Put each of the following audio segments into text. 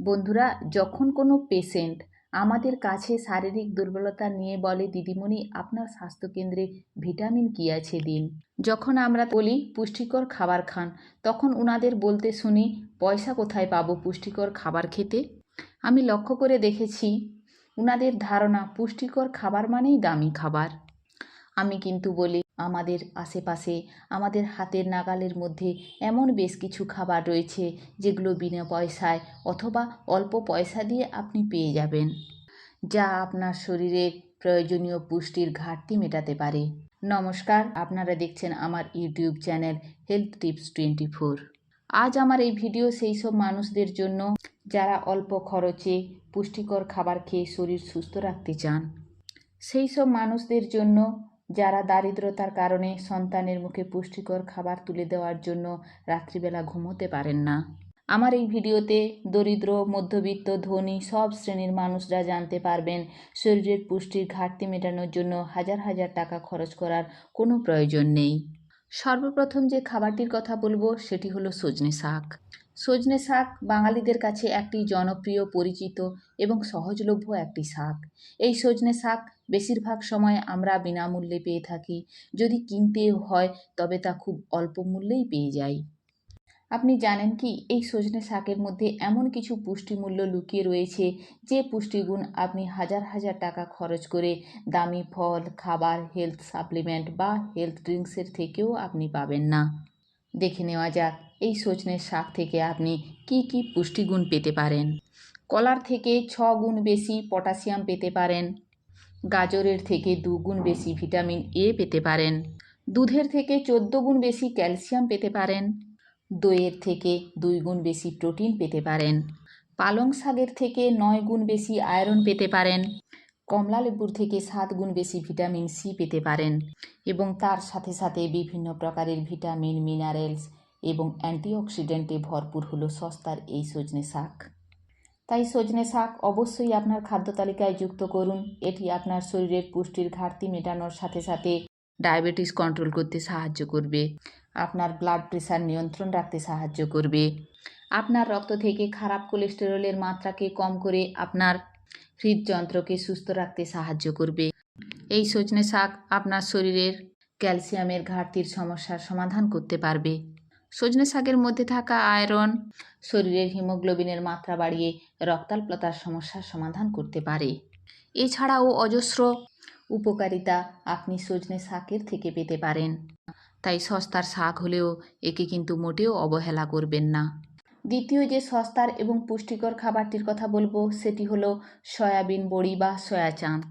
বন্ধুরা, যখন কোনো পেশেন্ট আমাদের কাছে শারীরিক দুর্বলতা নিয়ে বলে, দিদিমণি, আপনার স্বাস্থ্যকেন্দ্রে ভিটামিন কী আছে দিন? যখন আমরা বলি, পুষ্টিকর খাবার খান, তখন ওনাদের বলতে শুনি, পয়সা কোথায় পাবো পুষ্টিকর খাবার খেতে? আমি লক্ষ্য করে দেখেছি ওনাদের ধারণা, পুষ্টিকর খাবার মানেই দামি খাবার। আমি কিন্তু বলি আমাদের আশেপাশে, আমাদের হাতের নাগালের মধ্যে এমন বেশ কিছু খাবার রয়েছে যেগুলো বিনা পয়সায় অথবা অল্প পয়সা দিয়ে আপনি পেয়ে যাবেন, যা আপনার শরীরের প্রয়োজনীয় পুষ্টির ঘাটতি মেটাতে পারে। নমস্কার, আপনারা দেখছেন আমার YouTube channel health tips twenty four আজ আমার এই ভিডিও সেই সব মানুষদের জন্য যারা অল্প খরচে পুষ্টিকর খাবার খেয়ে শরীর সুস্থ রাখতে চান। সেই সব মানুষদের জন্য যারা দারিদ্রতার কারণে সন্তানের মুখে পুষ্টিকর খাবার তুলে দেওয়ার জন্য রাত্রিবেলা ঘুমোতে পারেন না। আমার এই ভিডিওতে দরিদ্র, মধ্যবিত্ত, ধনী সব শ্রেণির মানুষরা জানতে পারবেন শরীরের পুষ্টির ঘাটতি মেটানোর জন্য হাজার হাজার টাকা খরচ করার কোনো প্রয়োজন নেই। সর্বপ্রথম যে খাবারটির কথা বলব, সেটি হলো সজনে শাক। সজনে শাক বাঙালিদের কাছে একটি জনপ্রিয়, পরিচিত এবং সহজলভ্য একটি শাক। এই সজনে শাক বেশিরভাগ সময় আমরা বিনামূল্যে পেয়ে থাকি। যদি কিনতে হয়, তবে তা খুব অল্প মূল্যেই পেয়ে যাই। আপনি জানেন কি, এই সজনে শাকের মধ্যে এমন কিছু পুষ্টিমূল্য লুকিয়ে রয়েছে, যে পুষ্টিগুণ আপনি হাজার হাজার টাকা খরচ করে দামি ফল, খাবার হেলথ সাপ্লিমেন্ট বা হেলথ ড্রিঙ্কসের থেকেও আপনি পাবেন না। দেখে নেওয়া যাক, এই সজনের শাক থেকে আপনি কি কি পুষ্টিগুণ পেতে পারেন? কলার থেকে ছ গুণ বেশি পটাশিয়াম পেতে পারেন। গাজরের থেকে দু গুণ বেশি ভিটামিন এ পেতে পারেন। দুধের থেকে চোদ্দ গুণ বেশি ক্যালসিয়াম পেতে পারেন। দইয়ের থেকে দুই গুণ বেশি প্রোটিন পেতে পারেন। পালং শাকের থেকে নয় গুণ বেশি আয়রন পেতে পারেন। কমলা লেবুর থেকে সাত গুণ বেশি ভিটামিন সি পেতে পারেন এবং তার সাথে সাথে বিভিন্ন প্রকারের ভিটামিন, মিনারেলস এবং অ্যান্টিঅক্সিডেন্টে ভরপুর হলো সস্তার এই সজনে শাক। তাই সজনে শাক অবশ্যই আপনার খাদ্য তালিকায় যুক্ত করুন। এটি আপনার শরীরের পুষ্টির ঘাটতি মেটানোর সাথে সাথে ডায়াবেটিস কন্ট্রোল করতে সাহায্য করবে। আপনার ব্লাড প্রেশার নিয়ন্ত্রণ রাখতে সাহায্য করবে। আপনার রক্ত থেকে খারাপ কোলেস্টেরলের মাত্রাকে কম করে আপনার হৃদযন্ত্রকে সুস্থ রাখতে সাহায্য করবে। এই সজনে শাক আপনার শরীরের ক্যালসিয়ামের ঘাটতির সমস্যার সমাধান করতে পারবে। সজনে শাকের মধ্যে থাকা আয়রন শরীরের হিমোগ্লোবিনের মাত্রা বাড়িয়ে রক্তাল্পতার সমস্যার সমাধান করতে পারে। এছাড়াও অজস্র উপকারিতা আপনি সজনে শাকের থেকে পেতে পারেন। তাই সস্তার শাক হলেও একে কিন্তু মোটেও অবহেলা করবেন না। দ্বিতীয় যে সস্তার এবং পুষ্টিকর খাবারটির কথা বলব, সেটি হলো সয়াবিন বড়ি বা সয়া চান।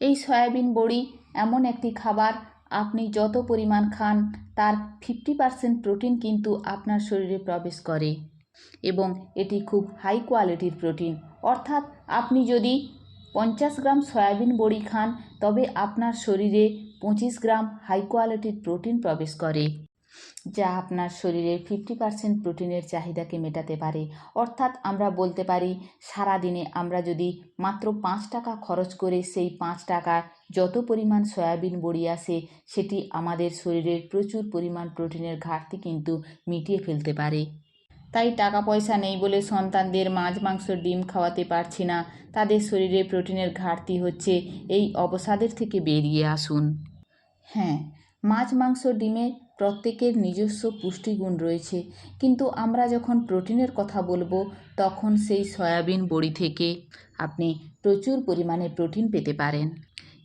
এই সয়াবিন বড়ি এমন একটি খাবার, আপনি যত পরিমাণ খান, তার ফিফটি পারসেন্ট প্রোটিন কিন্তু আপনার শরীরে প্রবেশ করে। এবং এটি খুব হাই কোয়ালিটির প্রোটিন অর্থাৎ আপনি যদি পঞ্চাশ গ্রাম সয়াবিন বড়ি খান, তবে আপনার শরীরে পঁচিশ গ্রাম হাই কোয়ালিটির প্রোটিন প্রবেশ করে, যা আপনার শরীরের ফিফটি পার্সেন্ট প্রোটিনের চাহিদাকে মেটাতে পারে। অর্থাৎ আমরা বলতে পারি, সারাদিনে আমরা যদি মাত্র পাঁচ টাকা খরচ করে সেই পাঁচ টাকা যত পরিমাণ সয়াবিন বড়ি আসে সেটি আমাদের শরীরের প্রচুর পরিমাণ প্রোটিনের ঘাটতি কিন্তু মিটিয়ে ফেলতে পারে। তাই টাকা পয়সা নেই বলে সন্তানদের মাছ মাংস ডিম খাওয়াতে পারছি না। তাদের শরীরে প্রোটিনের ঘাটতি হচ্ছে। এই অবসাদের থেকে বেরিয়ে আসুন। হ্যাঁ মাছ মাংস ডিমে প্রত্যেকের নিজস্ব পুষ্টিগুণ রয়েছে। কিন্তু আমরা যখন প্রোটিনের কথা বলব, তখন সেই সয়াবিন বড়ি থেকে আপনি প্রচুর পরিমাণে প্রোটিন পেতে পারেন।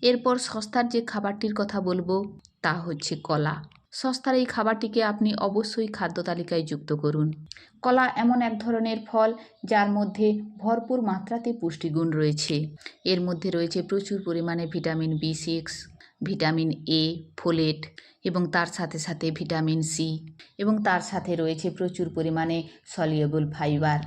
এরপর সস্তার যে খাবারটির কথা বলব, তা হচ্ছে কলা। সস্তার এই খাবারটিকে আপনি অবশ্যই খাদ্য তালিকায় যুক্ত করুন। কলা এমন এক ধরনের ফল, যার মধ্যে ভরপুর মাত্রাতে পুষ্টিগুণ রয়েছে। এর মধ্যে রয়েছে প্রচুর পরিমাণে vitamin B six, vitamin A, folate এবং তার সাথে সাথে ভিটামিন সি এবং তার সাথে রয়েছে প্রচুর পরিমাণে সলিউবল ফাইবার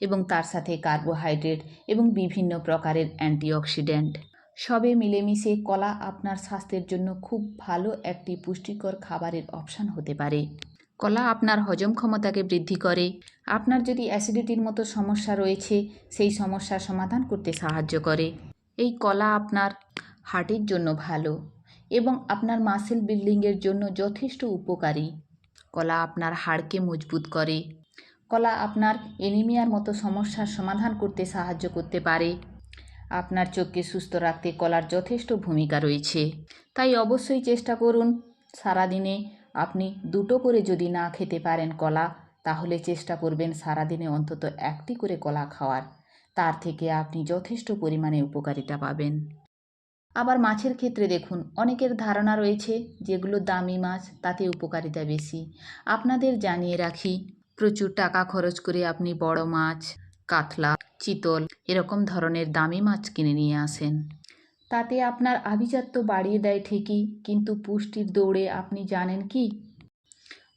এবং তার সাথে কার্বোহাইড্রেট এবং বিভিন্ন প্রকারের অ্যান্টিঅক্সিডেন্ট। সবে মিলেমিশে কলা আপনার স্বাস্থ্যের জন্য খুব ভালো একটি পুষ্টিকর খাবারের অপশান হতে পারে। কলা আপনার হজম ক্ষমতাকে বৃদ্ধি করে। আপনার যদি অ্যাসিডিটির মতো সমস্যা রয়েছে, সেই সমস্যার সমাধান করতে সাহায্য করে। এই কলা আপনার হার্টের জন্য ভালো এবং আপনার মাসেল বিল্ডিংয়ের জন্য যথেষ্ট উপকারী। কলা আপনার হাড়কে মজবুত করে। কলা আপনার এনিমিয়ার মতো সমস্যার সমাধান করতে সাহায্য করতে পারে। আপনার চোখকে সুস্থ রাখতে কলার যথেষ্ট ভূমিকা রয়েছে। তাই অবশ্যই চেষ্টা করুন। সারাদিনে আপনি দুটো করে যদি না খেতে পারেন কলা, তাহলে চেষ্টা করবেন সারাদিনে অন্তত একটি করে কলা খাওয়ার। তার থেকে আপনি যথেষ্ট পরিমাণে উপকারিতা পাবেন। আবার মাছের ক্ষেত্রে দেখুন, অনেকের ধারণা রয়েছে যেগুলো দামি মাছ, তাতে উপকারিতা বেশি। আপনাদের জানিয়ে রাখি, প্রচুর টাকা খরচ করে আপনি বড় মাছ, কাতলা চিতল, এরকম ধরনের দামি মাছ কিনে নিয়ে আসেন। তাতে আপনার আভিজাত্য বাড়িয়ে দেয় ঠিকই, কিন্তু পুষ্টির দৌড়ে আপনি জানেন কি?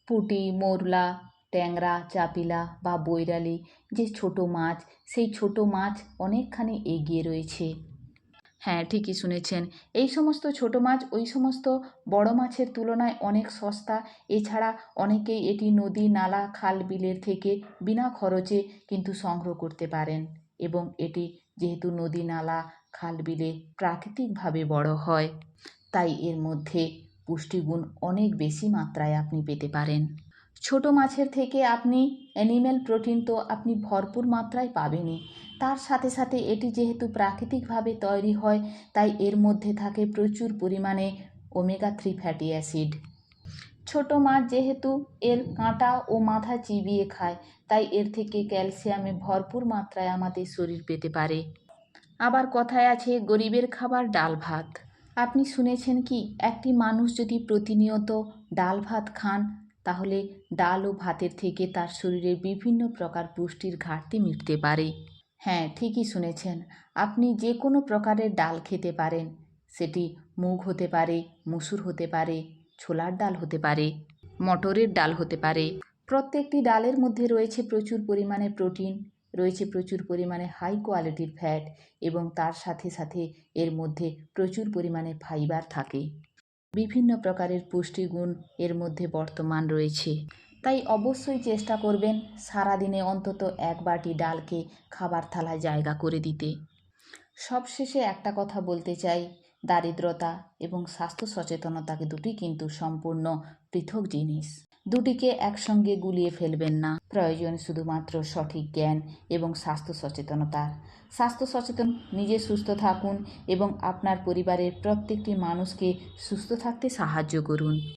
পুটি, মোরলা, ট্যাংরা, চাপিলা বা বৈরালি, যে ছোট মাছ, সেই ছোট মাছ অনেকখানি এগিয়ে রয়েছে। হ্যাঁ ঠিকই শুনেছেন। এই সমস্ত ছোট মাছ, ওই সমস্ত বড় মাছের তুলনায় অনেক সস্তা। এছাড়া অনেকেই এটি নদী, নালা, খাল, বিলের থেকে বিনা খরচে কিন্তু সংগ্রহ করতে পারেন এবং এটি যেহেতু নদী, নালা, খাল, বিলে প্রাকৃতিকভাবে বড় হয়, তাই এর মধ্যে পুষ্টিগুণ অনেক বেশি মাত্রায় আপনি পেতে পারেন। ছোট মাছের থেকে আপনি অ্যানিম্যাল প্রোটিন তো আপনি ভরপুর মাত্রায় পাবেনই। তার সাথে সাথে এটি যেহেতু প্রাকৃতিকভাবে তৈরি হয়, তাই এর মধ্যে থাকে প্রচুর পরিমাণে ওমেগা থ্রি ফ্যাটি অ্যাসিড ছোট মাছ যেহেতু এর কাঁটা ও মাথা চিবিয়ে খায়, তাই এর থেকে ক্যালসিয়ামে ভরপুর মাত্রায় আমাদের শরীর পেতে পারে। আবার কথায় আছে গরিবের খাবার ডাল ভাত। আপনি শুনেছেন কি, একটি মানুষ যদি প্রতিনিয়ত ডাল ভাত খান তাহলে ডাল ও ভাতের থেকে তার শরীরে বিভিন্ন প্রকার পুষ্টির ঘাটতি মিটতে পারে। হ্যাঁ ঠিকই শুনেছেন। আপনি যে কোনো প্রকারের ডাল খেতে পারেন। সেটি মুগ হতে পারে, মুসুর হতে পারে, ছোলার ডাল হতে পারে, মটরের ডাল হতে পারে। প্রত্যেকটি ডালের মধ্যে রয়েছে প্রচুর পরিমাণে প্রোটিন, রয়েছে প্রচুর পরিমাণে হাই কোয়ালিটির ফ্যাট এবং তার সাথে সাথে এর মধ্যে প্রচুর পরিমাণে ফাইবার থাকে। বিভিন্ন প্রকারের পুষ্টিগুণ এর মধ্যে বর্তমান রয়েছে। তাই অবশ্যই চেষ্টা করবেন সারাদিনে অন্তত এক বাটি ডালকে খাবার থালায় জায়গা করে দিতে। সবশেষে একটা কথা বলতে চাই দারিদ্রতা এবং স্বাস্থ্য সচেতনতাকে দুটি কিন্তু সম্পূর্ণ পৃথক জিনিস। দুটিকে একসঙ্গে গুলিয়ে ফেলবেন না। প্রয়োজন শুধুমাত্র সঠিক জ্ঞান এবং স্বাস্থ্য সচেতনতার স্বাস্থ্য সচেতন, নিজে সুস্থ থাকুন এবং আপনার পরিবারের প্রত্যেকটি মানুষকে সুস্থ থাকতে সাহায্য করুন।